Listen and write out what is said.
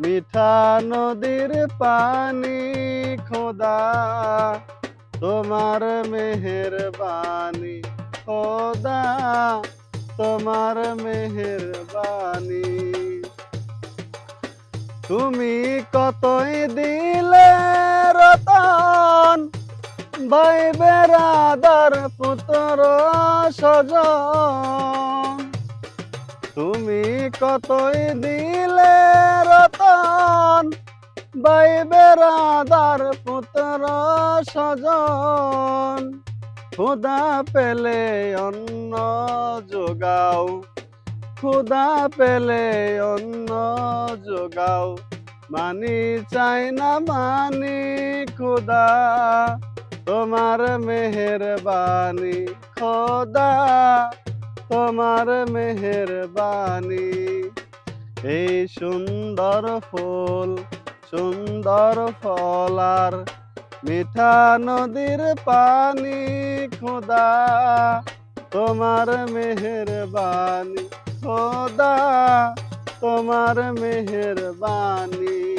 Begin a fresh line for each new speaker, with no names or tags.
মিঠা নদীর পানি, খোদা। তোমার মেহেরবানি, খোদা। তোমার মেহেরবানি। তুমি কতই দিলে রতন ভাই বেড়াদার পুত্র সজন তুমি কতই দিলে রতন? ভাই বেড়াদার পুত্র সজন খুদা পেলে অন্ন যোগাও। খুদা পেলে অন্ন যোগাও। মানি চাই না মানি খুদা তোমার মেহেরবানি খোদা তোমার মেহেরবানি। এই সুন্দর ফুল, সুন্দর ফলার মিঠা নদীর পানি খোদা। তোমার মেহেরবানি খোদা, তোমার মেহেরবানি।